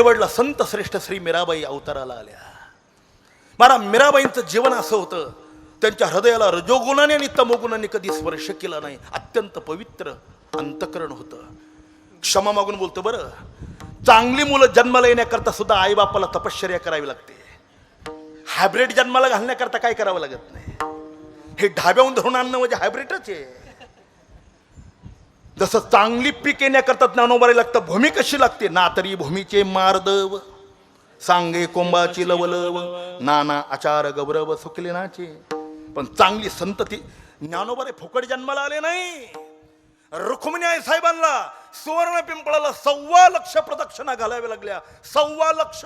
मेवडला संत श्रेष्ठ श्री मीराबाई अवताराला आल्या. मारा मीराबाईंचं जीवन असं होतं त्यांच्या हृदयाला रजोगुणाने आणि तमोगुणाने कधी स्पर्श केला नाही. अत्यंत पवित्र अंतकरण होतं. क्षमा मागून बोलतो बरं चांगली मुलं जन्माला येण्याकरता सुद्धा आईबापाला तपश्चर्या करावी लागते. हायब्रिड जन्माला घालण्याकरता काय करावं लागत नाही? हे ढाब्याहून धरून आणणं म्हणजे हायब्रिडच आहे. जसं चांगली पीक येण्याकरता ज्ञानोबारी लागतं भूमी कशी लागते? ना तरी भूमीचे मारदव सांगे कोंबाची लवलव नाना आचार गौरव सुकले नाचे पण चांगली संतती ज्ञानोबारे फुकट जन्माला आले नाही. रुक्मिणी आई साहेबांना सुवर्ण पिंपळाला सव्वा लक्ष प्रदक्षिणा घालाव्या लागल्या. सव्वा लक्ष.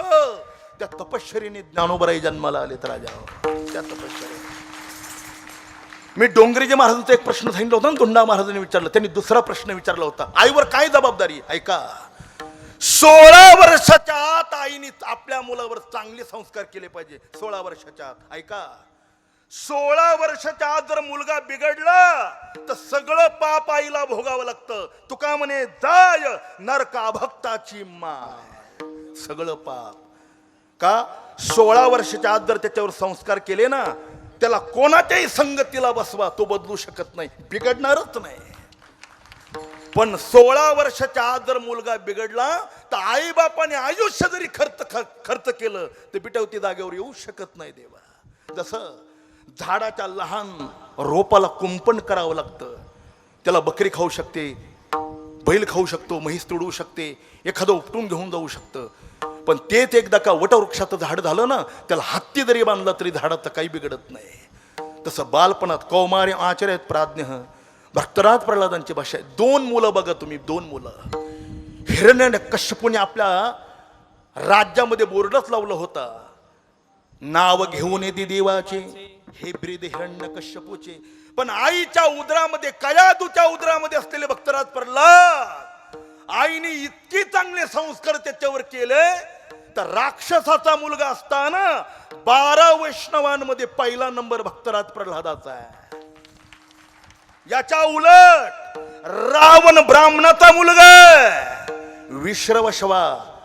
त्या तपश्चरीने ज्ञानोबराई जन्माला आले तर राजा त्या तपश्चरी मी डोंगरेजी महाराजांचा एक प्रश्न सांगितला होता ना दोंडा महाराजांनी विचारलं. त्यांनी दुसरा प्रश्न विचारला होता. आईवर काय जबाबदारी ऐका. सोळा वर्षाच्या आत आईने आपल्या मुलावर चांगले संस्कार केले पाहिजे. सोळा वर्षाच्या आत. ऐका. सोळा वर्षाच्या आत जर मुलगा बिघडला तर सगळं पाप आईला भोगावं लागतं. तुका म्हणे जाय नरका भक्ताची माय. सगळं पाप. का? सोळा वर्षाच्या आत जर त्याच्यावर संस्कार केले ना त्याला कोणाच्याही संगतीला बसवा तो बदलू शकत नाही बिघडणारच नाही. पण सोळा वर्षाच्या आत जर मुलगा बिघडला तर आई बापाने आयुष्य जरी खर्च खर्च केलं तर बिटवती जागेवर येऊ शकत नाही देवा. जसं झाडाच्या लहान रोपाला कुंपण करावं लागतं त्याला बकरी खाऊ शकते बैल खाऊ शकतो म्हैस तुडवू शकते एखादं उपटून घेऊन जाऊ शकतं पण तेच एकदा का वटवृक्षाचं झाड झालं ना त्याला हत्ती जरी बांधला तरी झाडाचं काही बिघडत नाही. तसं बालपणात कौमार्य आचार्य प्राज्ञ भक्तराज प्रल्हादांची भाषा आहे. दोन मुलं बघा तुम्ही दोन मुलं. हिरण्य कश्यपूने आपल्या राज्यामध्ये बोर्डच लावलं होता. नाव घेऊन येते देवाचे. हे ब्रीद हिरण्य कश्यपूचे. पण आईच्या उदरामध्ये कयादूच्या उदरामध्ये असलेले भक्तराज प्रल्हाद आईने इतके चांगले संस्कार त्याच्यावर केले तर राक्षसाचा मुलगा असताना बारा वैष्णवांमध्ये पहिला नंबर भक्तराज प्रल्हादाचा आहे. याच्या उलट रावण ब्राह्मणाचा मुलगा विश्रवशवा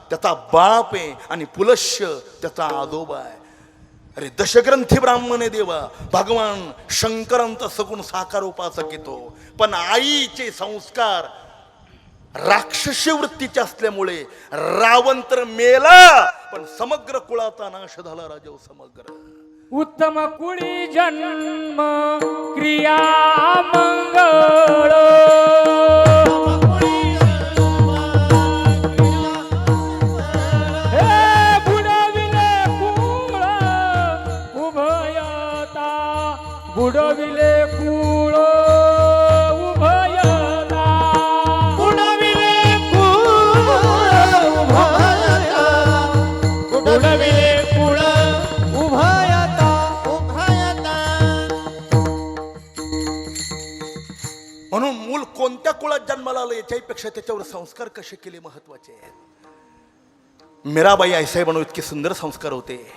त्याचा बाप आहे आणि पुलश्य त्याचा आजोबा आहे. अरे दशग्रंथी ब्राह्मण देवा. भगवान शंकरांचा सगुण साकार उपासक येतो. पण आईचे संस्कार राक्षसी वृत्तीचे असल्यामुळे रावण तर मेला पण समग्र कुळाचा नाश झाला राजव समग्र. उत्तम कुळी जन्म क्रिया मंगळ. याच्याहीपेक्षा त्याच्यावर संस्कार कसे केले महत्त्वाचे आहेत? मीराबाई आईसाहेबांनो इतके सुंदर संस्कार होते.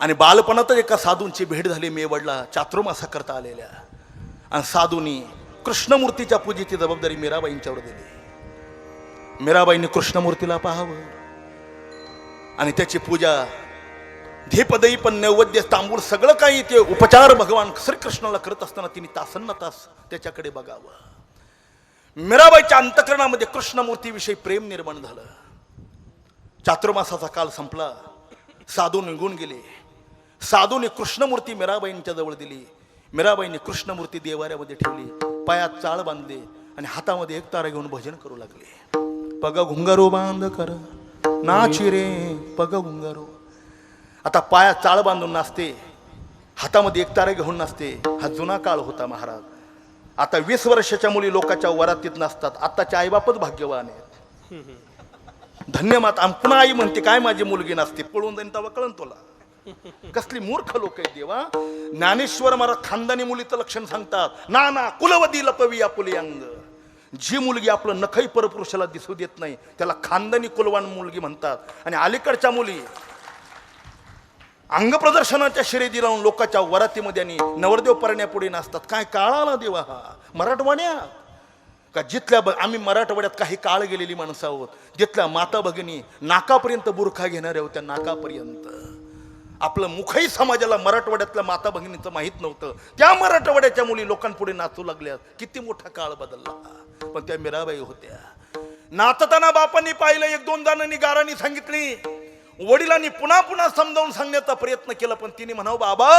आणि बालपणातच एका साधूंची भेट झाली मेवडला चातुर्मासा करता आलेल्या. आणि साधूंनी कृष्णमूर्तीच्या पूजेची जबाबदारी मीराबाईंच्यावर दिली. मीराबाईंनी कृष्णमूर्तीला पाहावं. आणि त्याची पूजा धीपदई पण नैवेद्य तांबूळ सगळं काही ते उपचार भगवान श्रीकृष्णाला करत असताना तिने तासांना तास त्याच्याकडे बघावं. मीराबाईच्या अंतकरणामध्ये कृष्णमूर्तीविषयी प्रेम निर्माण झालं. चातुर्मासाचा काल संपला. साधू निघून गेले. साधूने कृष्णमूर्ती मीराबाईंच्या जवळ दिली. मीराबाईंनी कृष्णमूर्ती देवाऱ्यामध्ये ठेवली. पायात चाळ बांधले आणि हातामध्ये एक तारा घेऊन भजन करू लागले. पग घुंगारू बांध कर. नाची रे पग घुंगारू. आता पायात चाळ बांधून नाचते. हातामध्ये एक तारा घेऊन नाचते. हा जुना काळ होता महाराज. आता वीस वर्षाच्या मुली लोकांच्या वरातीत नसतात. आत्ताचे आईबापच भाग्यवान आहेत. धन्यवाद पुन्हा आई म्हणते काय माझी मुलगी नसते पळून जाईन तेव्हा कळन तुला. कसली मूर्ख लोक आहेत देवा. ज्ञानेश्वर महाराज खानदानी मुलीचं लक्षण सांगतात ना ना कुलवती लपवी आपुली अंग जी मुलगी आपलं नखही परपुरुषाला दिसू देत नाही त्याला खानदानी कुलवान मुलगी म्हणतात. आणि अलीकडच्या मुली अंग प्रदर्शनाच्या शर्यती लावून लोकांच्या वरातीमध्ये आणि नवरदेव परण्यापुढे नसतात काय काळाला देवा हा? मराठवाड्या का जिथल्या आम्ही मराठवाड्यात काही काळ गेलेली माणसं आहोत जिथल्या माता भगिनी नाकापर्यंत बुरखा घेणाऱ्या होत्या नाकापर्यंत. आपलं मुखही समाजाला मराठवाड्यातल्या माता भगिनीचं माहीत नव्हतं. त्या मराठवाड्याच्या मुली लोकांपुढे नाचू लागल्या. किती मोठा काळ बदलला. पण त्या मीराबाई होत्या. नाचताना बापांनी पाहिलं एक दोन जणांनी गारांनी सांगितली. वडिलांनी पुन्हा पुन्हा समजावून सांगण्याचा प्रयत्न केला पण तिने म्हणाव बाबा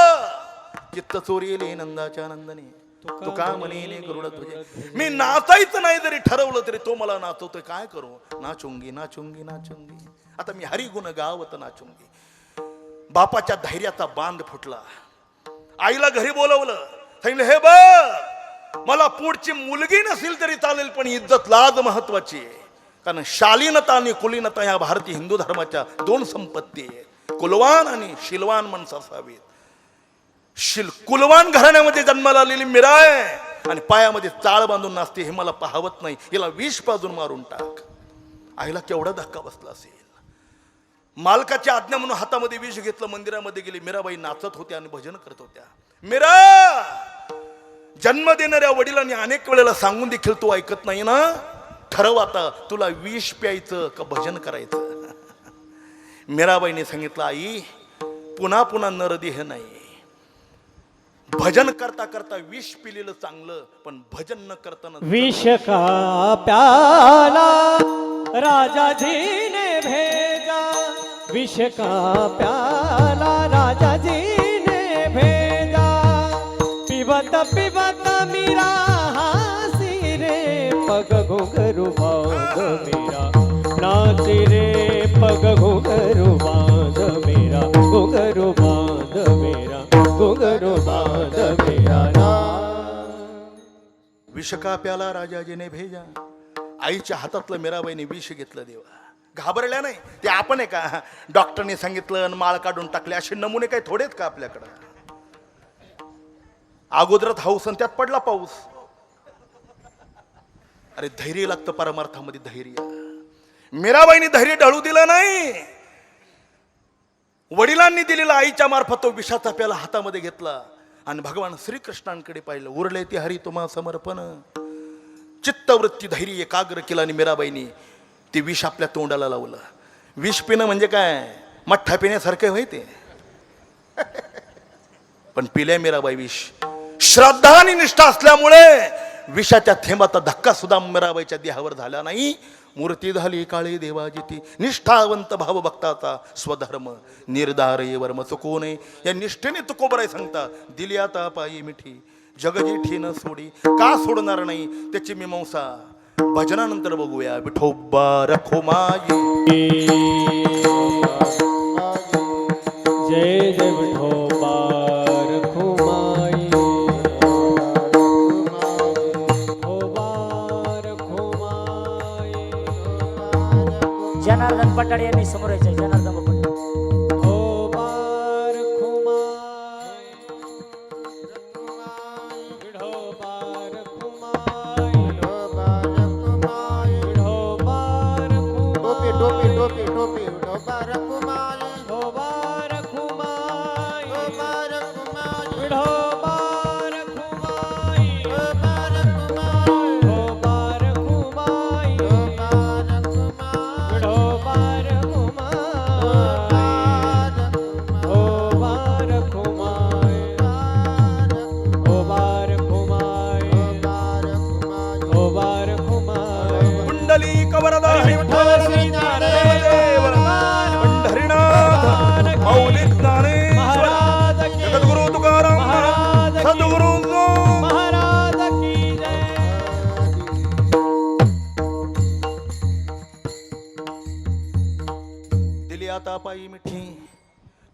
चित्त चोरी नंदाच्या नंदने. का म्हणेने गरुड तुझे मी नाचायचं नाही जरी ठरवलं तरी तो मला नाचवतोय. काय करू? नाचुंगी नाचुंगी नाचुंगी. आता मी हरिगुण गावत नाचुंगी. बापाच्या धैर्याचा बांध फुटला. आईला घरी बोलवलं. सांगितलं हे बघ मला पुढची मुलगी नसेल तरी चालेल पण इज्जत लाज महत्वाची आहे. कारण शालीनता आणि कुलीनता ह्या भारतीय हिंदू धर्माच्या दोन संपत्ती आहेत. कुलवान आणि शिलवान माणसं असावीत. शिल कुलवान घराण्यामध्ये जन्माला आलेली मिराय आणि पायामध्ये चाळ बांधून नाचते हे मला पाहवत नाही. हिला विष पाजून मारून टाक. आईला केवढा धक्का बसला असेल. मालकाची आज्ञा म्हणून हातामध्ये विष घेतलं मंदिरामध्ये गेली. मीराबाई नाचत होत्या आणि भजन करत होत्या. मीरा! जन्म देणाऱ्या वडिलांनी अनेक वेळेला सांगून देखील तू ऐकत नाही ना? ठरव आता तुला विष प्यायचं का भजन करायचं? मीराबाईने सांगितलं आई पुन्हा पुन्हा नरदेह नाही. भजन करता करता विष पिलेलं चांगलं पण भजन न करताना विष का प्याला? राजा जी ने भेजा. विष का प्याला? राजा जी ने भेजा. पिबत पिबत मीरा पग घुंघरू बांध मेरा. नाची रे पग घुंघरू बांध मेरा. घुंघरू बांध मेरा. घुंघरू बांध मेरा. ना. विष का प्याला राजाजीने भेजा. आईच्या हातातलं मीराबाईने विष घेतलं देवा. घाबरल्या नाही. ते आपण आहे का? डॉक्टरने सांगितलं आणि माळ काढून टाकले. असे नमुने काही थोडेच का आपल्याकडं? अगोदरच हाऊस आणि त्यात पडला पाऊस. अरे धैर्य लागतं परमार्थामध्ये धैर्य. मीराबाईने धैर्य ढळू दिलं नाही. वडिलांनी दिलेला आईच्या मार्फत तो विषाचा प्याला हातामध्ये घेतला. आणि भगवान श्रीकृष्णांकडे पाहिलं उरले ते हरी तुम्हा समर्पण. चित्तवृत्ती धैर्य एकाग्र केलं आणि मीराबाईंनी ते विष आपल्या तोंडाला लावलं. विष पिणं म्हणजे काय? मठ्ठा पिण्यासारखे होय ते. पण पिल्या मीराबाई विष. श्रद्धा आणि निष्ठा असल्यामुळे विषाच्या थेंबाचा धक्का सुद्धा मीराबाईच्या देहावर झाला नाही. मूर्ती झाली काळी देवाजी ती. निष्ठावंत भाव भक्ताचा स्वधर्म. निर्धार ये वर्म चुकून नये. या निष्ठेने तुकोबराय सांगता दिली आता पायी मिठी. जगजेठी न सोडी. का सोडणार नाही? त्याची मीमांसा. भजनानंतर बघूया. विठोबा रखो माई. जय जय जनार्दन यांनी समोर यायचं.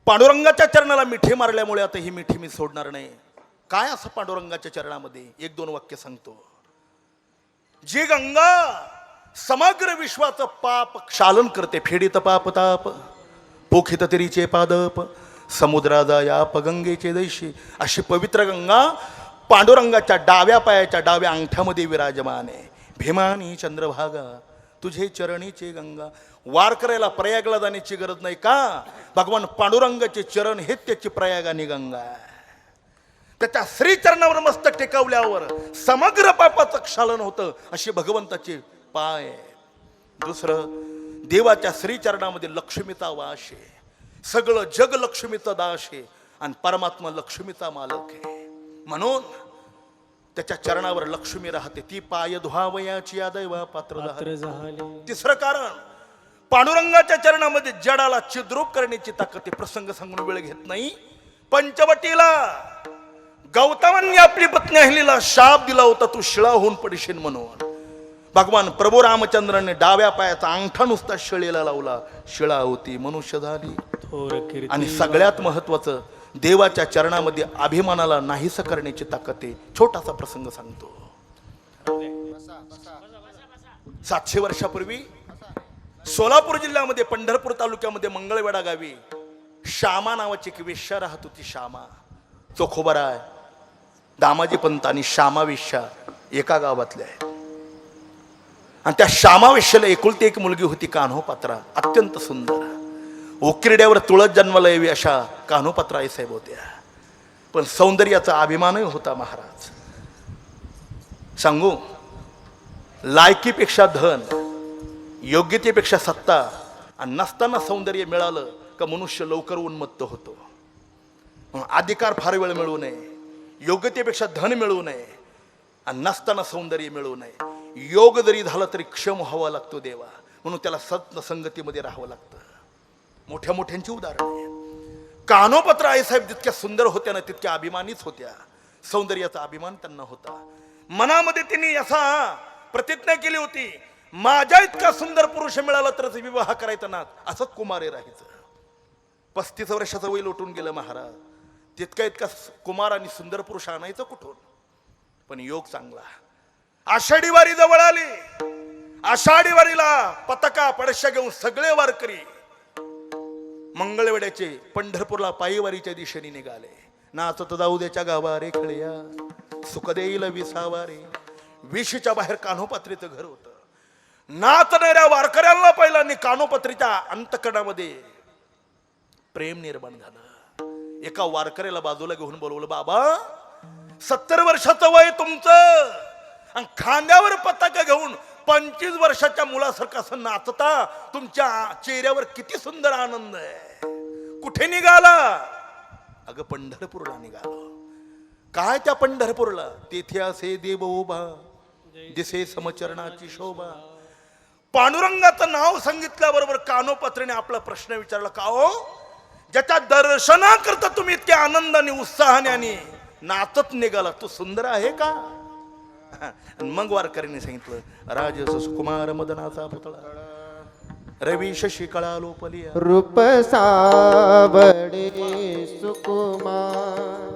पांडुरंगाच्या चरणाला मिठी मारल्यामुळे आता ही मिठी मी सोडणार नाही. काय असं पांडुरंगाच्या चरणामध्ये? एक दोन वाक्य सांगतो. जी गंगा समग्र विश्वाचं पाप क्षालन करते फेडीत पाप ताप पोखित तिरीचे पादप समुद्राचा या पगंगेचे दैशी अशी पवित्र गंगा पांडुरंगाच्या डाव्या पायाच्या डाव्या अंगठ्यामध्ये विराजमान आहे. भीमानी चंद्रभागा तुझे चरणीचे गंगा. वार करायला प्रयागला जाण्याची गरज नाही का? भगवान पांडुरंगाचे चरण हे त्याची आणि गंगा त्याच्या श्रीचरणावर मस्तक टेकवल्यावर समग्र पापाचं क्षालन होतं असे भगवंताचे पाय दुसरं देवाच्या श्रीचरणामध्ये लक्ष्मीचा वास आहे. सगळं जग लक्ष्मीचा दास आहे आणि परमात्मा लक्ष्मीचा मालक आहे. म्हणून त्याच्या चरणावर लक्ष्मी राहते. ती पाय धुवावयाची या दैवा पात्र तिसरं कारण पांडुरंगाच्या चरणामध्ये जडाला चिद्रूप करण्याची ताकद. प्रसंग सांगून वेळ घेत नाही. पंचवटीला गौतमांनी आपली पत्नी अहिलीला शाप दिला होता. तू शिळा होऊन पडशील म्हणून. भगवान प्रभू रामचंद्राने डाव्या पायाचा अंगठा नुसता शिळेला लावला. शिळा होती मनुष्य झाली. आणि सगळ्यात महत्वाचं देवाच्या चरणामध्ये अभिमानाला नाहीस करण्याची ताकद आहे. छोटासा प्रसंग सांगतो. सातशे वर्षापूर्वी सोलापूर जिल्ह्यामध्ये पंढरपूर तालुक्यामध्ये मंगळवेढा गावी श्यामा नावाची एक वेश्या राहत होती श्यामा. चोखोबरा आहे दामाजी पंत आणि श्यामा वेश्या एका गावातल्या आहेत. आणि त्या श्यामा वेश्याला एकुलती एक मुलगी होती कान्हो पात्रा अत्यंत सुंदर. उकिरड्यावर तुळत जन्माला यावी अशा कान्होपात्रा साहेब होत्या. पण सौंदर्याचा अभिमानही होता महाराज. सांगू लायकीपेक्षा धन योग्यतेपेक्षा सत्ता आणि नसताना सौंदर्य मिळालं का मनुष्य लवकर उन्मत्त होतो. म्हणून अधिकार फार वेळ मिळू नये योग्यतेपेक्षा धन मिळू नये आणि नसताना सौंदर्य मिळू नये. योग जरी झालं तरी क्षम व्हावा लागतो देवा. म्हणून त्याला सत्न संगतीमध्ये राहावं लागतं. मोठ्या मोठ्यांची उदाहरण आहे कानोपत्र आईसाहेब जितक्या सुंदर होत्या ना तितक्या अभिमानीच होत्या. सौंदर्याचा अभिमान त्यांना होता. मनामध्ये त्यांनी असा प्रतिज्ञा केली होती माझ्या इतका सुंदर पुरुष मिळाला तरच विवाह करायचा ना असंच कुमारे राहायचं. पस्तीस वर्षाचं वय लोटून गेलं महाराज. तितका इतका कुमार आणि सुंदर पुरुष आणायचं कुठून? पण योग चांगला. आषाढी वारी जवळ आली. आषाढी वारीला पताका पडशा घेऊन सगळे वारकरी मंगळवेड्याचे पंढरपूरला पायीवारीच्या दिशेने निघाले. नाचत जाऊ द्याच्या गावा रे खळया सुख देईल विसावा रे विशीच्या बाहेर कान्होपात्रीचं घर होतं. नाचणाऱ्या वारकऱ्यांना पहिल्यांदा कानोपत्रीच्या अंतकणामध्ये प्रेम निर्माण झालं. एका वारकऱ्याला बाजूला घेऊन बोलवलं बाबा सत्तर वर्षाचं वय तुमचं. आणि खांद्यावर पताका घेऊन पंचवीस वर्षाच्या मुलासारखं असं नाचता तुमच्या चेहऱ्यावर किती सुंदर आनंद आहे. कुठे निघाला? अगं पंढरपूरला निघालो. काय त्या पंढरपूरला? तेथे असे देव उभा दिसे समचरणाची शोभा. पांडुरंगाचं नाव सांगितल्याबरोबर कानोपत्रेने आपला प्रश्न विचारला का हो? ज्याच्या दर्शनाकरता तुम्ही इतक्या आनंदाने उत्साहाने आणि नाचत निघाला तो सुंदर आहे का? आणि मग वारकऱ्यांनी सांगितलं राजस सुकुमार मदनाचा पुतळा रवी शशी कळा लोपलिया. रूप सावडे सुकुमार.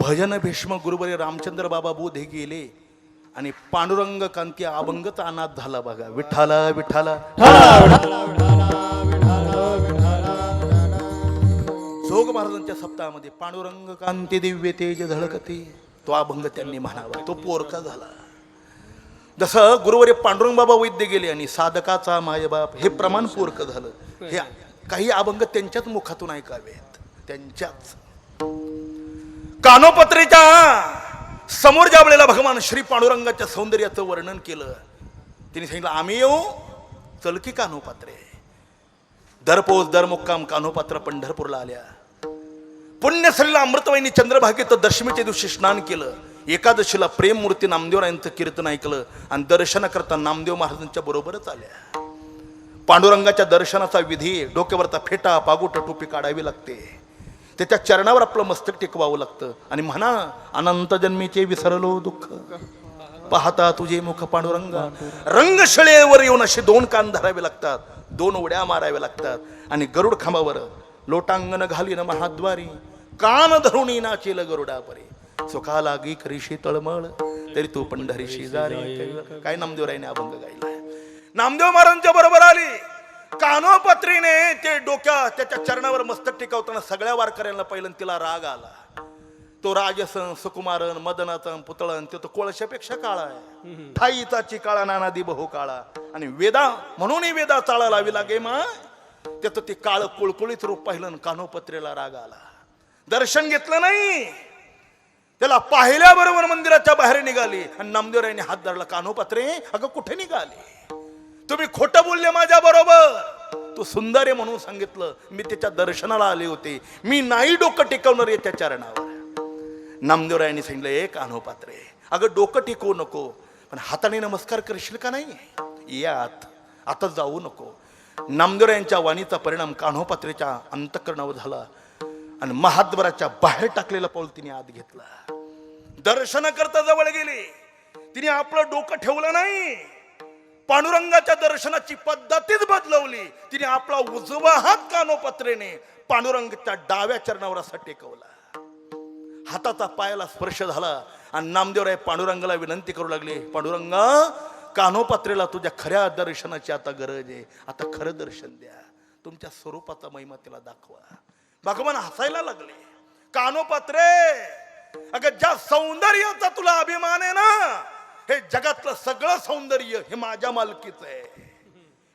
भजन भीष्म गुरुवरे रामचंद्र बाबा बोधे गेले. आणि पांडुरंग कांती अभंगच अनाथ झाला बघा. विठ्ठाला विठ्ठाला. जोग महाराजांच्या सप्ताहामध्ये पांडुरंग कांती दिव्य तेज झळकते. तो अभंग त्यांनी म्हणावा. तो पोरका झाला. जसं गुरुवारी पांडुरंग बाबा वैद्य गेले आणि साधकाचा मायबाप हे प्रमाण पोरक झालं. हे काही अभंग त्यांच्याच मुखातून ऐकावेत. त्यांच्याच. कानोपत्रेच्या समोर ज्या वेळेला भगवान श्री पांडुरंगाच्या सौंदर्याचं वर्णन केलं त्यांनी सांगितलं आम्ही येऊ चल की दरपोस दरपोच दर मुक्काम कान्होपात्र पंढरपूरला आल्या. पुण्यसलीला अमृतवाहिनी चंद्रभागेत दशमीच्या दिवशी स्नान केलं. एकादशीला प्रेममूर्ती नामदेवरायांचं कीर्तन ऐकलं आणि दर्शन करता नामदेव महाराजांच्या बरोबरच आल्या. पांडुरंगाच्या दर्शनाचा विधी डोक्यावरचा फेटा पागुट टोपी काढावी लागते. त्याच्या चरणावर आपलं मस्तक टेकवावं लागतं. आणि म्हणा अनंत जन्मीचे विसरलो दुःख. पाहता तुझे मुख पांडुरंगा. रंगशळेवर येऊन असे दोन कान धरावे लागतात. दोन उड्या माराव्या लागतात. आणि गरुड खांबावर लोटांगण घालीन महाद्वारी. कान धरून नाचेल गरुडापरे. सुखा लागी करीशी तळमळ. तरी तू पंढरी शेजारी काय नामदेवरायने अभंग गायलाय? नामदेव महाराजांच्या बरोबर आली. कानोपत्रीने ते डोक्या त्याच्या चरणावर मस्तक टिकवताना सगळ्या वारकऱ्यांना पहिलं तिला राग आला. तो राजसन सुकुमारन मदनातन पुतळन ते तो कोळशापेक्षा काळा आहे. ठाईचा चिकाळा नानादी बहु काळा. आणि वेदा म्हणूनही वेदा चाळा लावी लागे मा त्याचं ते काळ कुळकुळीत रूप पाहिलं कानोपत्रेला राग आला. दर्शन घेतलं नाही. त्याला पाहिल्याबरोबर मंदिराच्या बाहेर निघाली आणि नामदेवरायने हात धरला कानोपत्रे अगं कुठे निघाली? तुम्ही खोटं बोलले माझ्या बरोबर. तू सुंदर आहे म्हणून सांगितलं. मी त्याच्या दर्शनाला आले होते. मी नाही डोकं टिकवणार याच्या चरणावर. नामदेवरायांनी सांगितलं एक कान्होपात्रे अगं डोकं टिकवू नको पण हाताने नमस्कार करशील का नाही? यात आता जाऊ नको. नामदेवरायांच्या वाणीचा परिणाम कान्होपात्रेच्या अंतकरणावर झाला आणि महाद्वाराच्या बाहेर टाकलेला पाऊल तिने आत घेतला. दर्शन करता जवळ गेले. तिने आपलं डोकं ठेवलं नाही. पांडुरंगाच्या दर्शनाची पद्धतीच बदलवली. तिने आपला उजवा हात कानोपत्रेने पांडुरंगच्या डाव्या चरणावर असा टेकवला. हाताचा पायाला स्पर्श झाला आणि नामदेवराय पांडुरंगाला विनंती करू लागले पांडुरंगा कानोपात्रेला तुझ्या खऱ्या दर्शनाची आता गरज आहे. आता खरं दर्शन द्या. तुमच्या स्वरूपाचा महिमा तिला दाखवा. भगवान हसायला लागले. कानोपात्रे अगं ज्या सौंदर्याचा तुला अभिमान आहे ना हे जगातलं सगळं सौंदर्य हे माझ्या मालकीच आहे.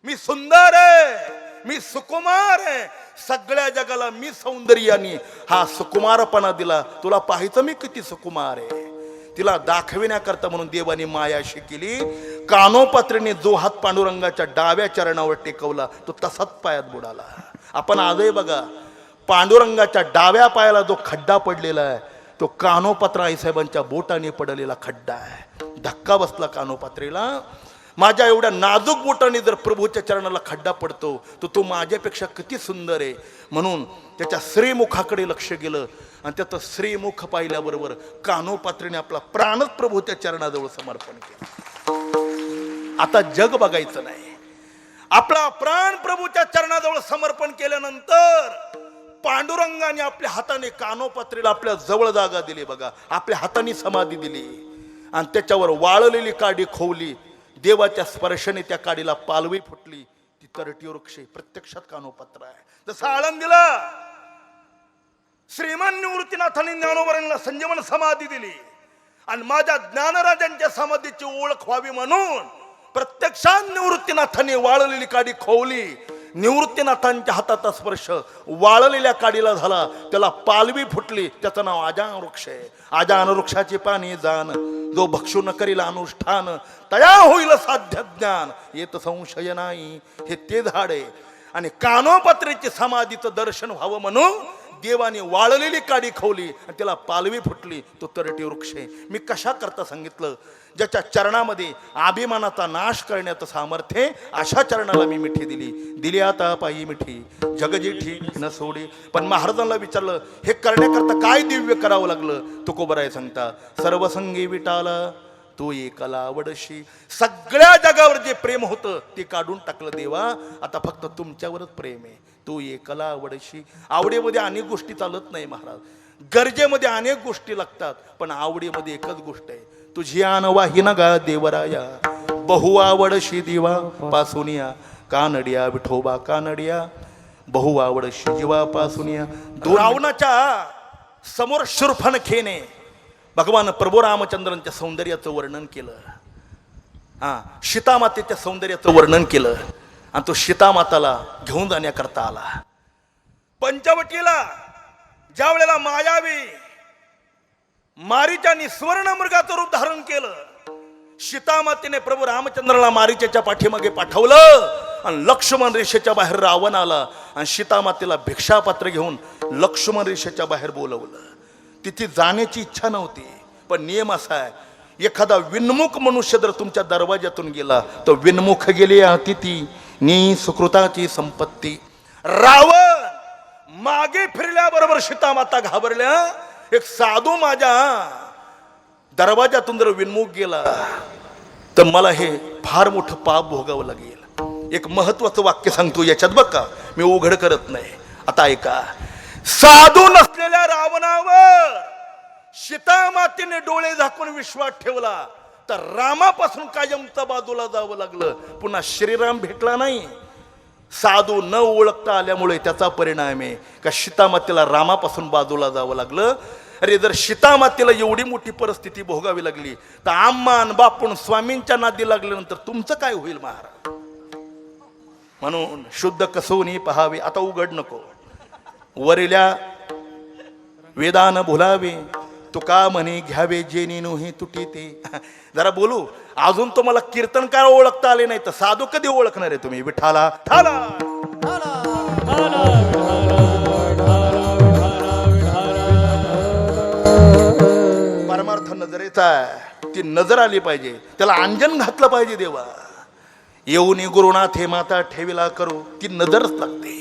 मी सुंदर आहे मी सुकुमार आहे. सगळ्या जगाला मी सौंदर्याने हा सुकुमारपणा दिला. तुला पाहायचं मी किती सुकुमार आहे. तिला दाखविण्याकरता म्हणून देवाने मायाशी केली कानोपात्रीने जो हात पांडुरंगाच्या डाव्या चरणावर टेकवला. तो तसाच पायात बुडाला. आपण आजही बघा पांडुरंगाच्या डाव्या पायाला जो खड्डा पडलेला आहे तो कानोपात्रा आईसाहेबांच्या बोटाने पडलेला खड्डा आहे. धक्का बसला कानोपात्रेला. माझ्या एवढ्या नाजूक बोटाने जर प्रभूच्या चरणाला खड्डा पडतो तर तो माझ्यापेक्षा किती सुंदर आहे. म्हणून त्याच्या श्रीमुखाकडे लक्ष गेलं आणि त्याचं श्रीमुख पाहिल्याबरोबर कानोपात्रेने आपला प्राणच प्रभूच्या चरणाजवळ समर्पण केलं. आता जग बघायचं नाही. आपला प्राण प्रभूच्या चरणाजवळ समर्पण केल्यानंतर पांडुरंगाने आपल्या हाताने कानोपात्रीला आपल्या जवळ जागा दिली बघा. आपल्या हाताने समाधी दिली. आणि त्याच्यावर वाळलेली काडी खोवली. देवाच्या स्पर्शाने त्या काडीला पालवी फुटली. ती तरटी वृक्ष प्रत्यक्षात कानोपात्र आहे. जसं आळंदीला श्रीमान निवृत्तीनाथांनी ज्ञानोबरांना संजीवन समाधी दिली. आणि माझ्या ज्ञानराजांच्या समाधीची ओळख व्हावी म्हणून प्रत्यक्षात निवृत्तीनाथांनी वाळलेली काडी खोवली. निवृत्तीनाथांच्या हाताचा स्पर्श वाळलेल्या काडीला झाला. त्याला पालवी फुटली. त्याचं नाव आजान वृक्ष आहे. आजान वृक्षाची पाणी जाण. जो भक्षू न करील अनुष्ठान. तया होईल साध्य ज्ञान. येत संशय नाही. हे ते झाड आहे. आणि कानोपत्रेची समाधीचं दर्शन व्हावं म्हणून देवाने वाळलेली काडी खवली आणि त्याला पालवी फुटली तो तरटी वृक्ष आहे. मी कशा करता सांगितलं? ज्याच्या चरणामध्ये अभिमानाचा नाश करण्याचं सामर्थ्य अशा चरणाला मी मिठी दिली. दिली आता पायी मिठी. जगजिठी न सोडी. पण महाराजांना विचारलं हे करण्याकरता काय दिव्य करावं लागलं? तुकोबराय सांगता सर्वसंगी विटाला तो एकला आवडशी सगळ्या जगावर जे प्रेम होतं ते काढून टाकलं देवा. आता फक्त तुमच्यावरच प्रेम आहे. तो एकला आवडशी आवडीमध्ये अनेक गोष्टी चालत नाही महाराज. गरजेमध्ये अनेक गोष्टी लागतात पण आवडीमध्ये एकच गोष्ट आहे. तुझी आन वाही ना गा देवराया. बहु आवडशी दिवा पासूनिया कानडिया विठोबा कानडिया. बहु आवडशी जीवा पासूनिया रावणाच्या समोर शुर्फन खेने. भगवान प्रभू रामचंद्रांच्या सौंदर्याचं वर्णन केलं. हा सीतामातेच्या सौंदर्याचं वर्णन केलं. आणि तो सीतामाताला घेऊन जाण्याकरता आला. पंचवटीला ज्या वेळेला मायावी मारीच्यानी स्वर्ण मृगाचं रूप धारण केलं सीतामातेने प्रभू रामचंद्राला मारीच्याच्या पाठीमागे पाठवलं आणि लक्ष्मण रेषेच्या बाहेर रावण आला आणि सीतामातेला भिक्षापात्र घेऊन लक्ष्मण रेषेच्या बाहेर बोलवलं. तिथे जाण्याची इच्छा नव्हती. पण नियम असा आहे एखादा विनमुख मनुष्य जर तुमच्या दरवाज्यातून गेला तर विनमुख गेले अतिथी नी सुकृताची संपत्ती. रावण मागे फिरल्याबरोबर सीतामाता घाबरल्या. एक साधू माझ्या दरवाजातून जर विनमुख गेला तर मला हे फार मोठं पाप भोगावं लागेल. एक महत्वाचं वाक्य सांगतो याच्यात बघ का? मी उघड करत नाही. आता ऐका. साधू नसलेल्या रावणावर सीतामातेने डोळे झाकून विश्वास ठेवला. तर रामापासून कायमचा बाजूला जावं लागलं. पुन्हा श्रीराम भेटला नाही. साधू न ओळखता आल्यामुळे त्याचा परिणाम आहे. का सीतामातेला रामापासून बाजूला जावं लागलं? अरे जर सीतामातेला एवढी मोठी परिस्थिती भोगावी लागली तर आम्मान बापून स्वामींच्या नादी लागल्यानंतर तुमचं काय होईल महाराज? म्हणून शुद्ध कसोनी पहावे. आता उघड नको. वरिल्या वेदान भुलावे तुका म्हणे घ्यावे जेनी नोही तुटी ते जरा बोलू अजून तुम्हाला कीर्तनकार ओळखता आले नाही तर साधू कधी ओळखणार आहे तुम्ही? विठाला ठाला! परमार्थ नजरेचा आहे. ती नजर आली पाहिजे. त्याला अंजन घातलं पाहिजे देवा. येऊन गुरुनाथ हे माता ठेवीला करू ती नजरच लागते.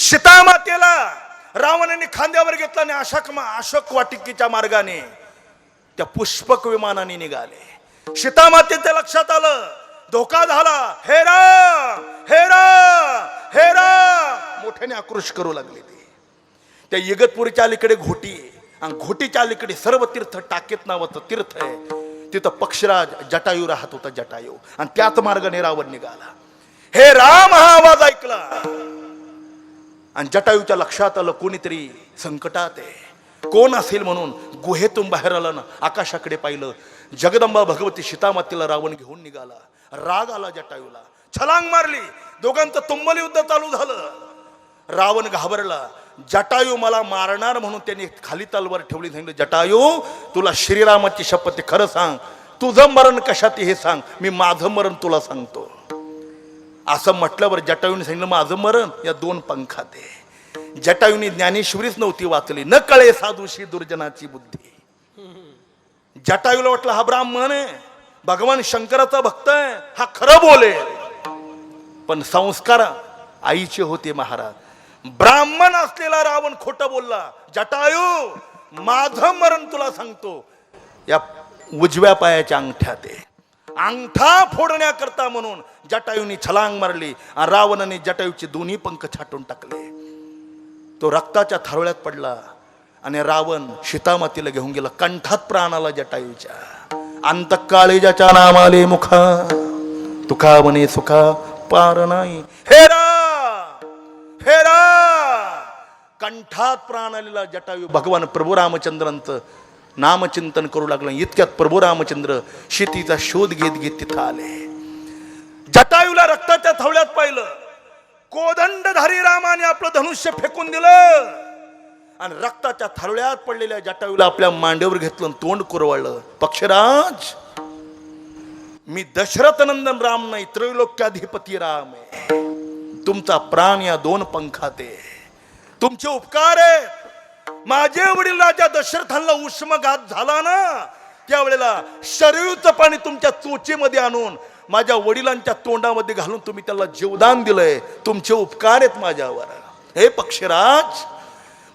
सीतामातेला रावणाने खांद्यावर घेतला आणि अशोक अशोक वाटिकेच्या मार्गाने त्या पुष्पक विमानाने निघाले. सीतामातेच्या लक्षात आलं. धोका झाला. हे हेरा हेरा हे मोठ्याने आक्रोश करू लागले ते. त्या इगतपुरीच्या अलीकडे घोटी आहे. आणि घोटीच्या अलीकडे सर्व तीर्थ टाकेत नावाचं तीर्थ आहे. तिथं पक्षराज जटायू राहत होता जटायू. आणि त्याच मार्गाने रावण निघाला. हे राम हा आवाज ऐकला. आणि जटायूच्या लक्षात आलं कोणीतरी संकटात आहे. कोण असेल म्हणून गुहेतून बाहेर आलं ना आकाशाकडे पाहिलं जगदंबा भगवती सीतामातेला रावण घेऊन निघाला. राग आला जटायूला. छलांग मारली. दोघांचं तुंबल युद्ध चालू झालं. रावण घाबरला. जटायू मला मारणार म्हणून त्यांनी खाली तलवार ठेवली. सांगितलं जटायू तुला श्रीरामाची शपथ खरं सांग. तुझं मरण कशात हे सांग. मी माझं मरण तुला सांगतो. असं म्हटल्यावर जटायूने सांगितलं माझं मरण या दोन पंखात आहे. जटायूने ज्ञानेश्वरीच नव्हती वाचली. न कळे साधूशी दुर्जनाची बुद्धी. जटायूला वाटलं हा ब्राह्मण आहे. भगवान शंकराचा भक्त आहे. हा खरं बोले. पण संस्कार आईचे होते महाराज. ब्राह्मण असलेला रावण खोट बोलला जटायू माझं मरण तुला सांगतो. या उजव्या पायाच्या अंगठ्यात आहे. अंगठा फोडण्याकरता म्हणून जटायूने छलांग मारली आणि रावणाने जटायूचे दोन्ही पंख छाटून टाकले तो रक्ताच्या थारोळ्यात पडला आणि रावण सीतामातीला घेऊन गेला कंठात प्राणाला जटायूच्या अंत काळीजाच्या नामाले मुखा तुका म्हणे सुखा पार नाही हे राम हे राम कंठात प्राण आलेला जटायू भगवान प्रभू रामचंद्रांचं नामचिंतन करू लागलं इतक्यात प्रभू रामचंद्र शेतीचा शोध घेत घेत तिथं आले जटायूला रक्ताच्या थवळ्यात पाहिलं. कोदंडधारी रामाने आपलं धनुष्य फेकून दिलं. आणि रक्ताच्या थरळ्यात पडलेल्या जटायूला आपल्या मांडीवर घेतलं तोंड कुरवाळलं. पक्षराज मी दशरथ नंदन राम नाही त्रैलोक्याधिपती राम आहे. तुमचा प्राण या दोन पंखात आहे. तुमचे उपकार आहे. माझे वडील राजा दशरथांना उष्मघात झाला ना त्यावेळेला शरीरचं पाणी तुमच्या चोचीमध्ये आणून माझ्या वडिलांच्या तोंडामध्ये घालून तुम्ही त्याला जीवदान दिलंय. तुमचे उपकार आहेत माझ्यावर. हे पक्षीराज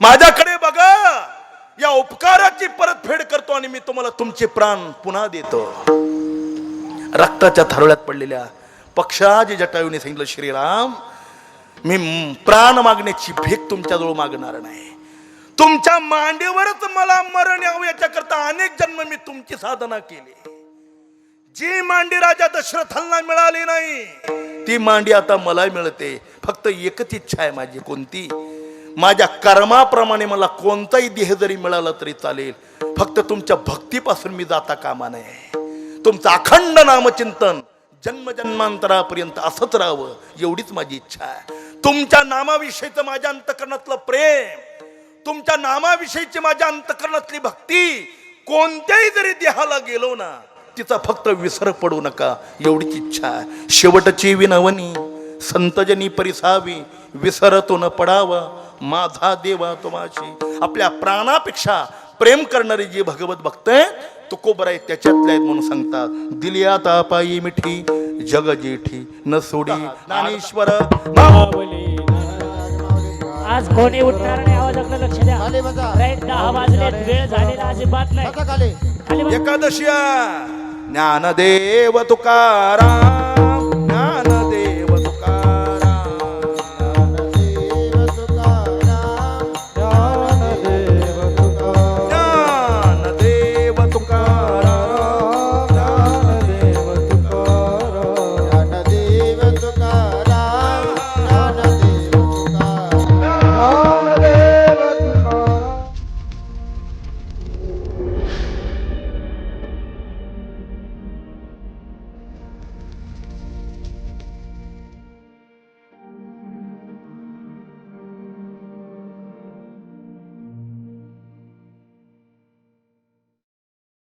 माझ्याकडे बघा. या उपकाराची परतफेड करतो आणि मी तुम्हाला तुमचे प्राण पुन्हा देतो. रक्ताच्या थारोळ्यात पडलेल्या पक्षाज जटायूने सांगितलं श्रीराम मी प्राण मागण्याची भीक तुमच्याजवळ मागणार नाही. तुमच्या मांडीवरच मला मरण यावं. याच्याकरता अनेक जन्म मी तुमची साधना केली. जी मांडी राजा दशरथांना मिळाली नाही ती मांडी आता मला मिळते. फक्त एकच इच्छा आहे माझी कोणती? माझ्या कर्माप्रमाणे मला कोणताही देह जरी मिळाला तरी चालेल. फक्त तुमच्या भक्तीपासून मी जाता कामा नये. तुमचं अखंड नामचिंतन जन्मजन्मांतरापर्यंत असंच राहावं एवढीच माझी इच्छा आहे. तुमच्या नामाविषयीचं माझ्या अंतकरणातलं प्रेम तुमच्या नामाविषयीची माझ्या अंतकरणातली भक्ती कोणत्याही जरी देहाला गेलो ना तिचा फक्त विसर पडू नका. एवढीच इच्छा आहे. शेवटची विनवणी संतजनी परिसावी विसरतो न पडावा. माझा देवा तुम्हाशी आपल्या प्राणापेक्षा प्रेम करणारे जे भगवत भक्त आहेत तुकोबर आहे त्याच्यातले आहेत म्हणून सांगतात दिलिया तापाई मिठी जग जेठी न सोडी ज्ञानेश्वर आज कोणी उठणार नाही? आवाजाकडे लक्ष द्या. खाली बसा राईट दहा वाजले वेळ झालेला अजिबात नाही. खाली. खाली. एकादशी ज्ञानदेव तुकाराम.